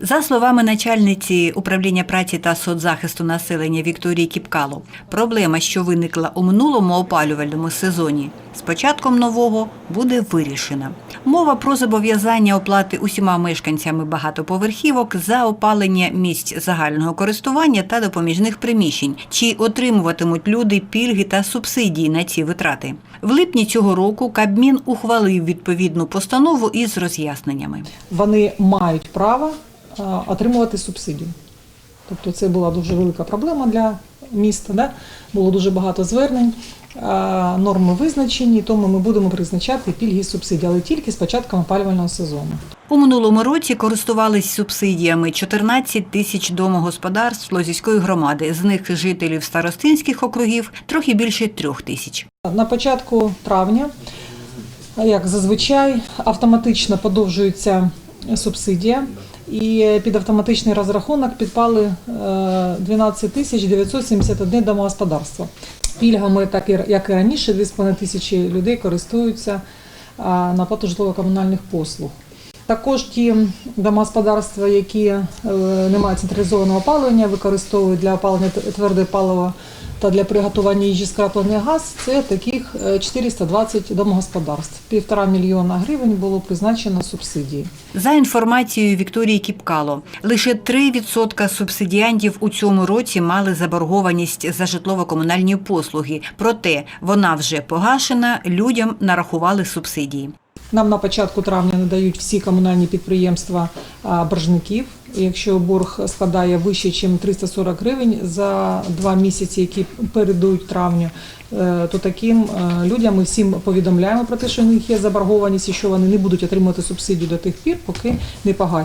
За словами начальниці управління праці та соцзахисту населення Вікторії Кіпкало, проблема, що виникла у минулому опалювальному сезоні, з початком нового буде вирішена. Мова про зобов'язання оплати усіма мешканцями багатоповерхівок за опалення місць загального користування та допоміжних приміщень, чи отримуватимуть люди пільги та субсидії на ці витрати. В липні цього року Кабмін ухвалив відповідну постанову із роз'ясненнями. вони мають право отримувати субсидію. Тобто це була дуже велика проблема для міста. Да? Було дуже багато звернень, е, норми визначені, тому ми будемо призначати пільги і субсидії, але тільки з початком опалювального сезону. У минулому році користувались субсидіями 14 тисяч домогосподарств Лозівської громади. З них жителів старостинських округів трохи більше трьох тисяч. На початку травня, як зазвичай, автоматично подовжується субсидія. І під автоматичний розрахунок підпали е, 12 тисяч 971 домогосподарства. Пільгами, так і як і раніше, 2,5 тисячі людей користуються на плату житлово-комунальних послуг. Також ті домогосподарства, які е, не мають централізованого опалення, використовують для опалення тверде паливо та для приготування їжі скраплений газ. Це таких е, 420 домогосподарств. Півтора мільйона гривень було призначено субсидії. За інформацією Вікторії Кіпкало, лише 3% субсидіантів у цьому році мали заборгованість за житлово-комунальні послуги. Проте вона вже погашена, людям нарахували субсидії. Нам на початку травня надають всі комунальні підприємства боржників. Якщо борг складає вище, ніж 340 гривень за два місяці, які передують травню, е, то таким е, людям ми всім повідомляємо про те, що у них є заборгованість і що вони не будуть отримувати субсидію до тих пір, поки не погасять.